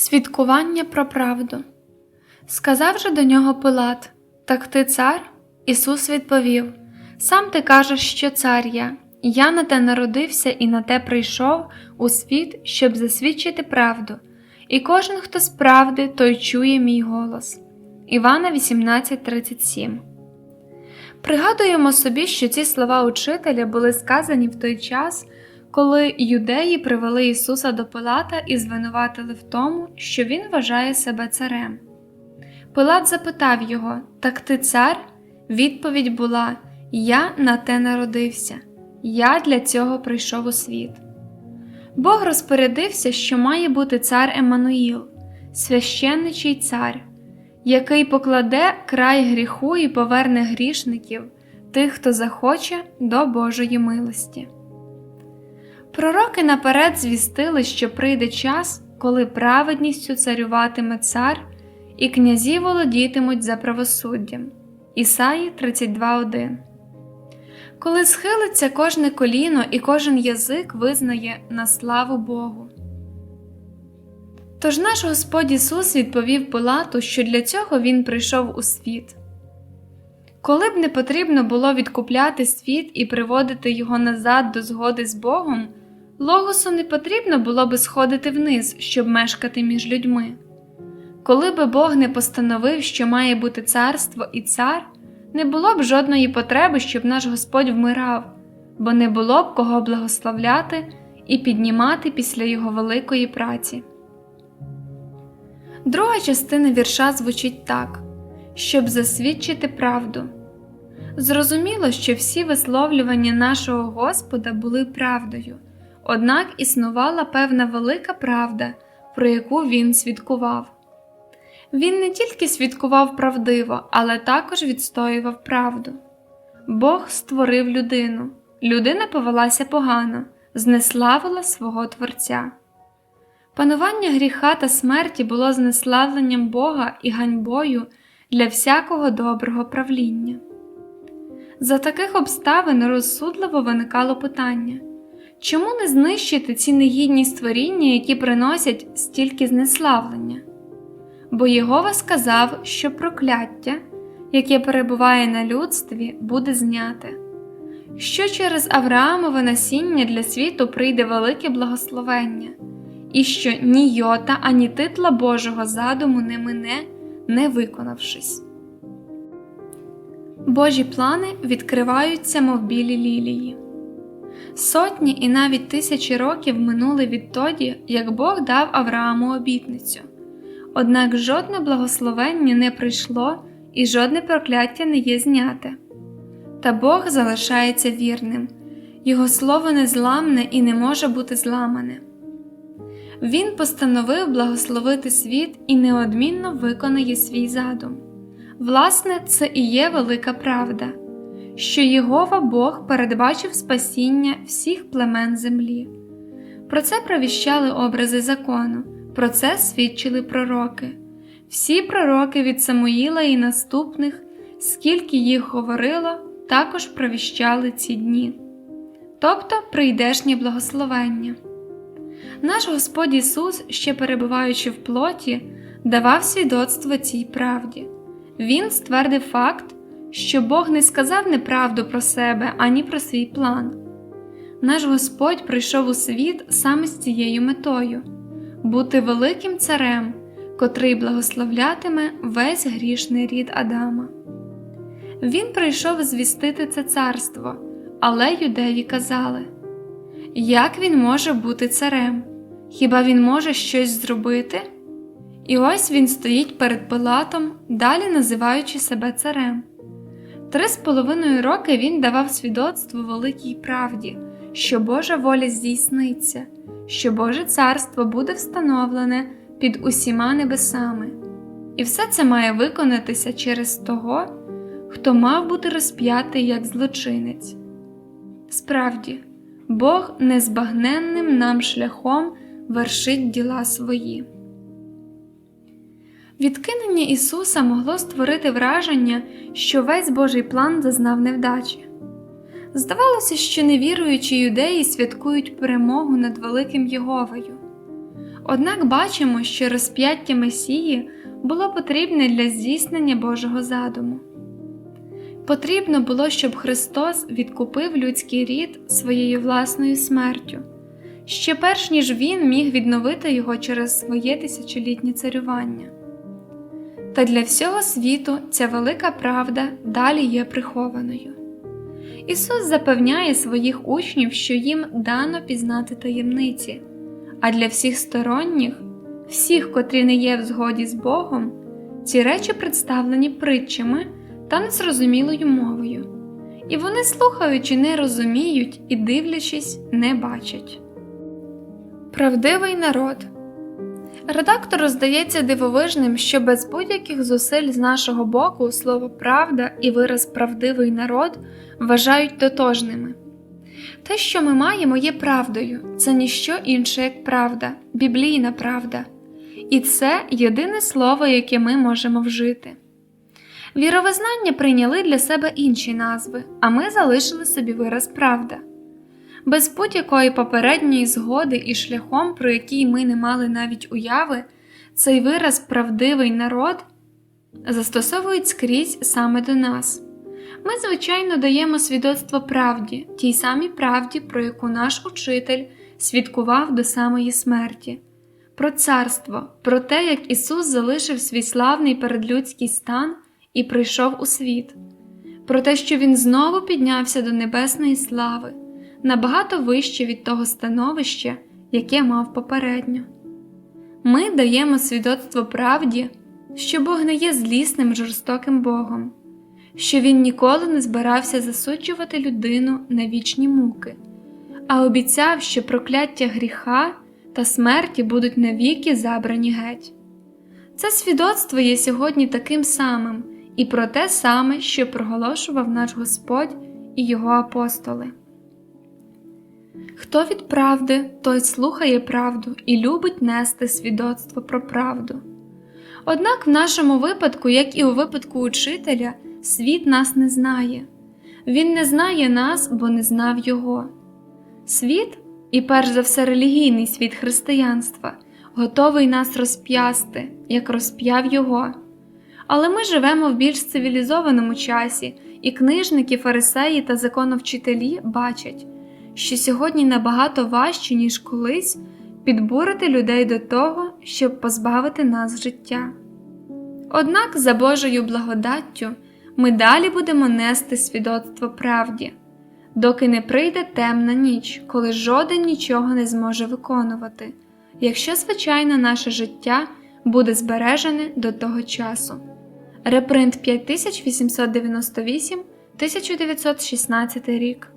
Свідкування про правду. Сказав же до нього Пилат: Так ти цар? Ісус відповів: Сам ти кажеш, що цар я. Я на те народився і на те прийшов у світ, щоб засвідчити правду, і кожен, хто з правди, той чує мій голос. Івана 18:37 Пригадуємо собі, що ці слова учителя були сказані в той час, коли юдеї привели Ісуса до Пилата і звинуватили в тому, що Він вважає себе царем. Пилат запитав його: Так ти цар? Відповідь була: Я на те народився, я для цього прийшов у світ. Бог розпорядився, що має бути цар Еммануїл, священничий цар, який покладе край гріху і поверне грішників, тих, хто захоче, до Божої милості. Пророки наперед звістили, що прийде час, коли праведністю царюватиме цар, і князі володітимуть за правосуддям. Ісаї 32.1 Коли схилиться кожне коліно і кожен язик визнає на славу Богу. Тож наш Господь Ісус відповів Пилату, що для цього Він прийшов у світ. Коли б не потрібно було відкупляти світ і приводити його назад до згоди з Богом, Логосу не потрібно було би сходити вниз, щоб мешкати між людьми. Коли би Бог не постановив, що має бути царство і цар, не було б жодної потреби, щоб наш Господь вмирав, бо не було б кого благословляти і піднімати після його великої праці. Друга частина вірша звучить так щоб засвідчити правду. Зрозуміло, що всі висловлювання нашого Господа були правдою, однак існувала певна велика правда, про яку він свідкував. Він не тільки свідкував правдиво, але також відстоював правду. Бог створив людину, людина повелася погано, знеславила свого Творця. Панування гріха та смерті було знеславленням Бога і ганьбою для всякого доброго правління. За таких обставин розсудливо виникало питання чому не знищити ці негідні створіння, які приносять стільки знеславлення? Бо Єгова сказав, що прокляття, яке перебуває на людстві, буде зняте, що через Авраамове насіння для світу прийде велике благословення, і що ні йота, ані титла Божого задуму не мине, не виконавшись. Божі плани відкриваються, мов білі лілії. Сотні і навіть тисячі років минули відтоді, як Бог дав Аврааму обітницю. Однак жодне благословення не прийшло і жодне прокляття не є зняте. Та Бог залишається вірним, Його слово незламне і не може бути зламане. Він постановив благословити світ і неодмінно виконає свій задум. Власне, це і є велика правда, що Єгова Бог передбачив спасіння всіх племен землі. Про це провіщали образи закону, про це свідчили пророки. Всі пророки від Самуїла і наступних, скільки їх говорило, також провіщали ці дні, тобто прийдешнє благословення. Наш Господь Ісус, ще перебуваючи в плоті, давав свідоцтво цій правді. Він ствердив факт, що Бог не сказав неправду про себе ані про свій план. Наш Господь прийшов у світ саме з цією метою бути великим царем, котрий благословлятиме весь грішний рід Адама. Він прийшов звістити це царство, але юдеї казали як він може бути царем? Хіба він може щось зробити? І ось він стоїть перед Пилатом, далі називаючи себе царем. Три з половиною роки він давав свідоцтво великій правді, що Божа воля здійсниться, що Боже царство буде встановлене під усіма небесами, і все це має виконатися через того, хто мав бути розп'ятий як злочинець. Справді, Бог незбагненним нам шляхом вершить діла свої. Відкинення Ісуса могло створити враження, що весь Божий план зазнав невдачі. Здавалося, що невіруючі юдеї святкують перемогу над великим Єговою. Однак бачимо, що розп'яття Месії було потрібне для здійснення Божого задуму. Потрібно було, щоб Христос відкупив людський рід своєю власною смертю, ще перш ніж Він міг відновити його через своє тисячолітнє царювання. Та для всього світу ця велика правда далі є прихованою. Ісус запевняє своїх учнів, що їм дано пізнати таємниці, а для всіх сторонніх, всіх, котрі не є в згоді з Богом, ці речі представлені притчами та незрозумілою мовою, і вони, слухаючи, не розуміють і, дивлячись, не бачать. Правдивий народ Редактору здається дивовижним, що без будь-яких зусиль з нашого боку слово правда і вираз правдивий народ вважають тотожними. Те, що ми маємо, є правдою, це ніщо інше, як правда, біблійна правда, і це єдине слово, яке ми можемо вжити. Віровизнання прийняли для себе інші назви, а ми залишили собі вираз правда. Без будь-якої попередньої згоди і шляхом, про який ми не мали навіть уяви, цей вираз правдивий народ застосовують скрізь саме до нас. Ми, звичайно, даємо свідоцтво правді, тій самій правді, про яку наш учитель свідкував до самої смерті, про царство, про те, як Ісус залишив свій славний передлюдський стан і прийшов у світ, про те, що Він знову піднявся до небесної слави набагато вище від того становища, яке мав попередньо. Ми даємо свідоцтво правді, що Бог не є злісним жорстоким Богом, що Він ніколи не збирався засуджувати людину на вічні муки, а обіцяв, що прокляття гріха та смерті будуть навіки забрані геть. Це свідоцтво є сьогодні таким самим і про те саме, що проголошував наш Господь і його апостоли. Хто від правди, той слухає правду і любить нести свідоцтво про правду. Однак в нашому випадку, як і у випадку учителя, світ нас не знає, він не знає нас, бо не знав його. Світ, і перш за все релігійний світ християнства, готовий нас розп'ясти, як розп'яв його. Але ми живемо в більш цивілізованому часі, і книжники, фарисеї та законовчителі бачать що сьогодні набагато важче, ніж колись, підбурити людей до того, щоб позбавити нас життя. Однак, за Божою благодаттю, ми далі будемо нести свідоцтво правді, доки не прийде темна ніч, коли жоден нічого не зможе виконувати, якщо, звичайно, наше життя буде збережене до того часу. Репринт 5898 1916 рік